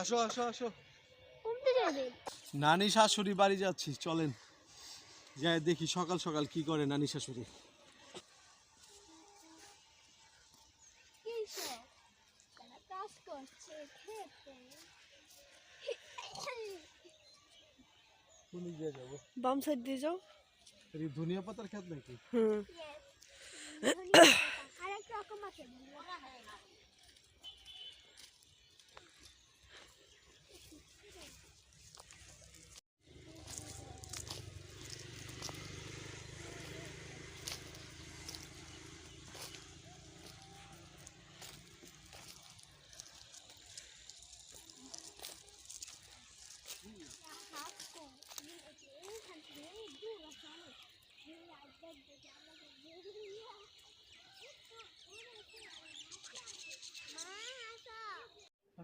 আসো আসো আসো। নানি শাশুড়ি বাড়ি যাচ্ছি চলেন। যাই দেখি সকাল সকাল কি করে নানি শাশুড়ি। কি সব তারা কাজ করছে খেতে। কোন দিক দিয়ে যাব? বাম সাইড দিয়ে যাও। ধনিয়া পাতার খেত নাকি? হুম।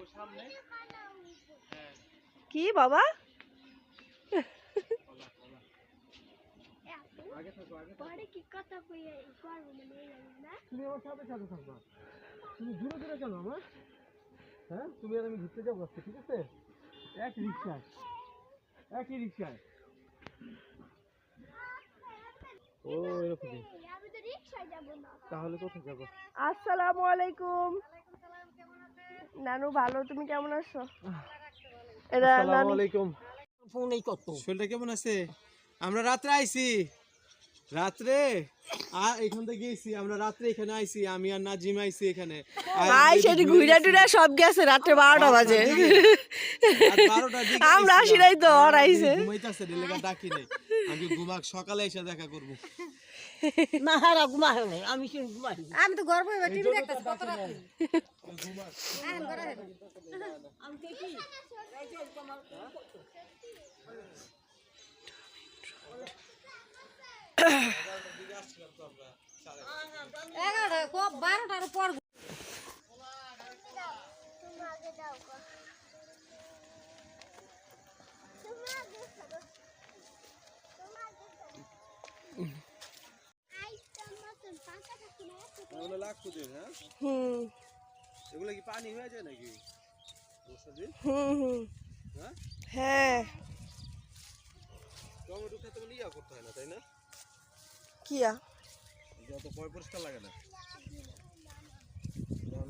দেখো সামনে। হ্যাঁ। কি বাবা? পরে কি কথা করব মানে না? তুমি আমার সাথে সাথে থাকবা। তুমি দূরে দূরে কেন আমার। হ্যাঁ তুমি আর আমি ঘুরতে যাব আজকে ঠিক আছে? এক রিক্সায়। একই রিক্সায়। ও এরকম তাহলে কোথায় যাব? আসসালামু আলাইকুম। নানু ভালো তুমি কেমন আছো? আসসালামু আলাইকুম। ফোন এই কত? শরীরটা কেমন আছে? আমরা রাত্রে আইছি। রাত্রে? আ এখান থেকে গেছি আমরা রাত্রে এখানে আইছি আমি আর নাজিম আইছি এখানে। ভাই সেটি ঘুরে টুরা সব গেছে রাত্রে বারোটা বাজে। রাত 12টার দিকে আমরা আসি নাই তো, আর আইছে। ঘুমাইতাছে ডাকি নাই। আমি ঘুমাক সকালে এসে দেখা করব। না হারা ঘুমা হয় নাই আমি শুন ঘুমাই আমি তো গর্ব এবার টিভি দেখতেছি কত রাত্রি এগারোটা কব বারোটার পর তুমি আগে দাও গো। তুমি আগে খাব। তুমি আগে খাব। আইসটার মতন পাকা থাকি না, এত এগুলো লাখ খুঁজে হ্যাঁ হুম। এগুলো কি পানি হয়ে যায় নাকি হুম হুম। হ্যাঁ? হ্যাঁ। টমেটো খেতে বলে ইয়া করতে হয় না তাই না? কিয়া যত পয় পরিষ্কার লাগে না।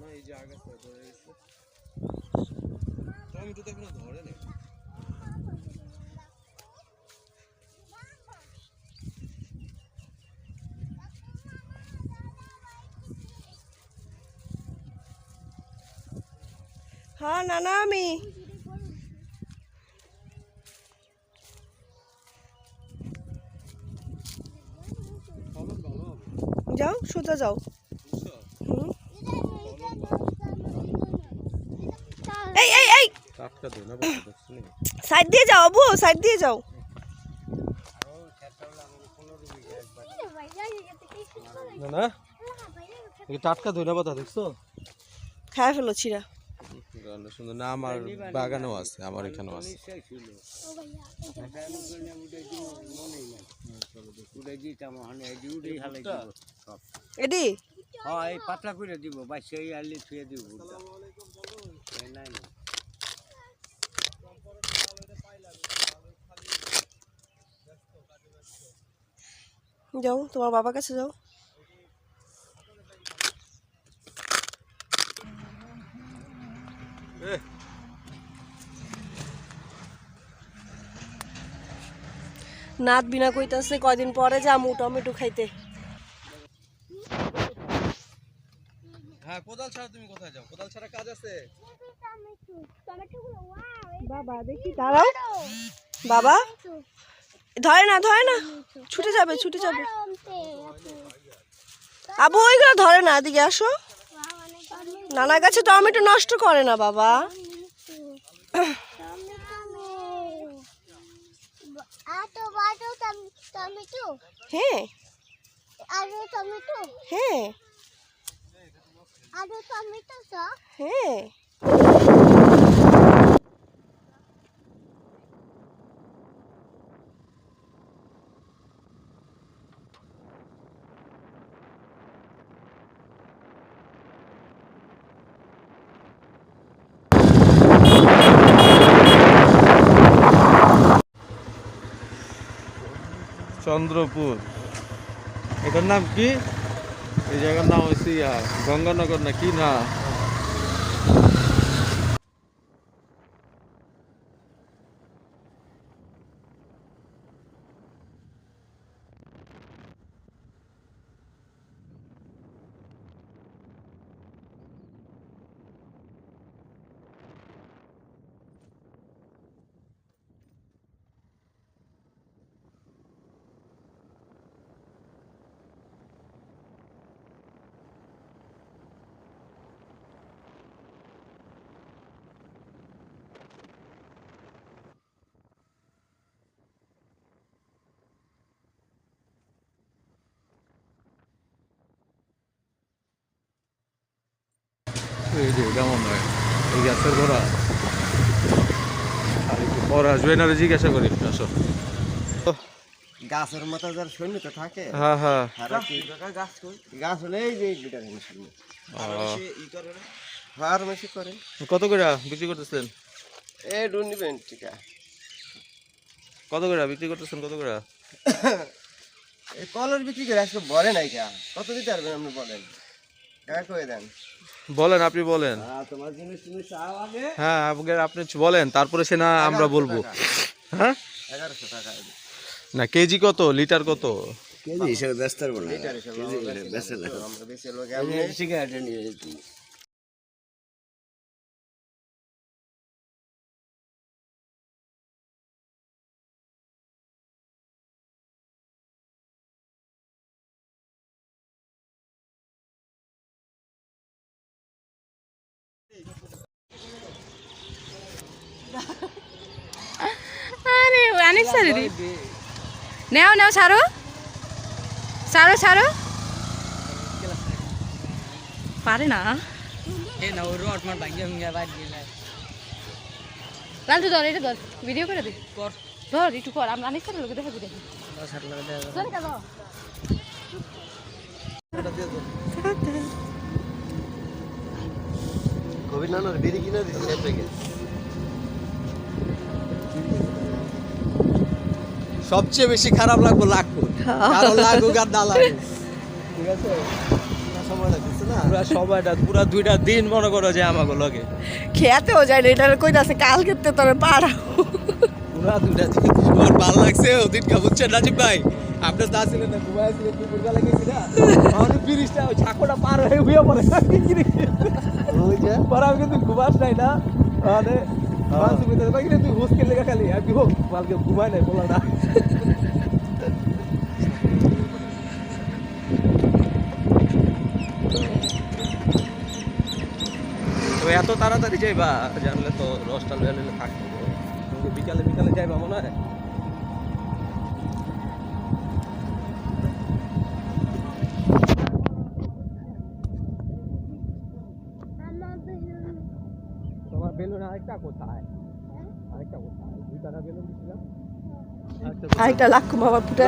না, এই যে আগে তো ধরে গেছে টমেটো তো এখনও ধরে না হ্যাঁ নানা আমি। যাও সোজা যাও। এই এই সাইড দিয়ে যাও আবু সাইড দিয়ে যাও। না টাটকা ধইনা পাতা দেখছ? খায় ফেলো ছিড়া। গানটা সুন্দর না আমার বাগানেও আছে আমার এখানেও আছে। এই এডি? হ্যাঁ এই পাতলা করে দিব বা সেই আলি দিব নাই যাও তোমার বাবার কাছে যাও। নাত বিনা কইতাছে কয়দিন পরে যামু টমেটো খাইতে। হ্যাঁ কোদাল ছাড়া তুমি কোথায় যাও? কোদাল ছাড়া কাজ আছে? টমেটো টমেটোগুলো ওয়াও এই বাবা দেখি দাঁড়াও। বাবা ধরে না ধরে না। ছুটে যাবে ছুটে যাবে। গরমতে আবু ওইগুলো ধরে না এদিকে আসো। নানা গাছে টমেটো নষ্ট করে না বাবা। হ্যাঁ। আলু টমেটো। হ্যাঁ। আলু টমেটো সব। হ্যাঁ। চন্দ্রপুর। এটার নাম কি? এই জায়গার নাম হচ্ছে ইয়া গঙ্গানগর না কি না? এই যে হয়। এই গাছের গোড়া। আর একটু পর আসবে না জিজ্ঞাসা করি আসো গাছের মাথা যার সৈন্যতা থাকে হ্যাঁ হ্যাঁ। আর কি। গাছ হলে এই যে দুটা জিনিস সৈন্য। ও, আর বেশি করে কত করে বিক্রি করতেছেন? এ ডুন নিবেন ঠিক আছে কত করে বিক্রি করতেছেন কত করে? কলর বিক্রি করে আজকে বলে নাই কত দিতে পারবেন আপনি বলেন? দেন। বলেন আপনি বলেন। হ্যাঁ আগে? আপনি বলেন তারপরে সে না আমরা বলব। হ্যাঁ? না কেজি কত? লিটার কত? কেজি হিসেবে ব্যস্ত না। আমরা বেশি লোক সিগারেট নিয়ে যেতে আরে অনেক সারি রে নেও নেও ছাড়ো ছাড়ো ছাড়ো পারে না লালটু ধর এটা ধর ভিডিও করে দে। ধর একটু কর। আমরা অনেক সারি লোক দেখা দেখি ধর কেন কবি নানার বিড়ি কিনে দিচ্ছি এক প্যাকেট সবচেয়ে বেশি খারাপ লাগবো কারণ লাগুক আর না লাগুক ঠিক আছে না সময় লাগতেছে না পুরা সময়টা পুরা দুইটা দিন মনে করো যে আমাকে লগে। খেতেও যায় না এটা কই আছে কাল খেতে তোর পাড়া। পুরা দুটা দিন। আমার ভালো লাগছে? ওদিন কা বুঝছেন রাজীব ভাই? আপনার দা ছিলেন না ঘুমায় ছিলেন দুপুর বেলা গেছি না? আমাদের ব্রিজটা ওই ছাকোটা পার হয়ে হইয়া পড়ে। পরে আমি কিন্তু ঘুমাস নাই না। মানে মানুষ ভিতরে কই তুই লেগে খালি কি হোক কালকে ঘুমাই নাই বলা না। তো এত তাড়াতাড়ি যাইবা জানলে তো রসটা লইলে থাকতো বিকালে বিকালে যাইবা মনে হয়? বেলুন আরেকটা কোথায়? আরেকটা কোথায়? দুইটা বেলুন দিছিলাম আরেকটা লাখ বাবা ফুটে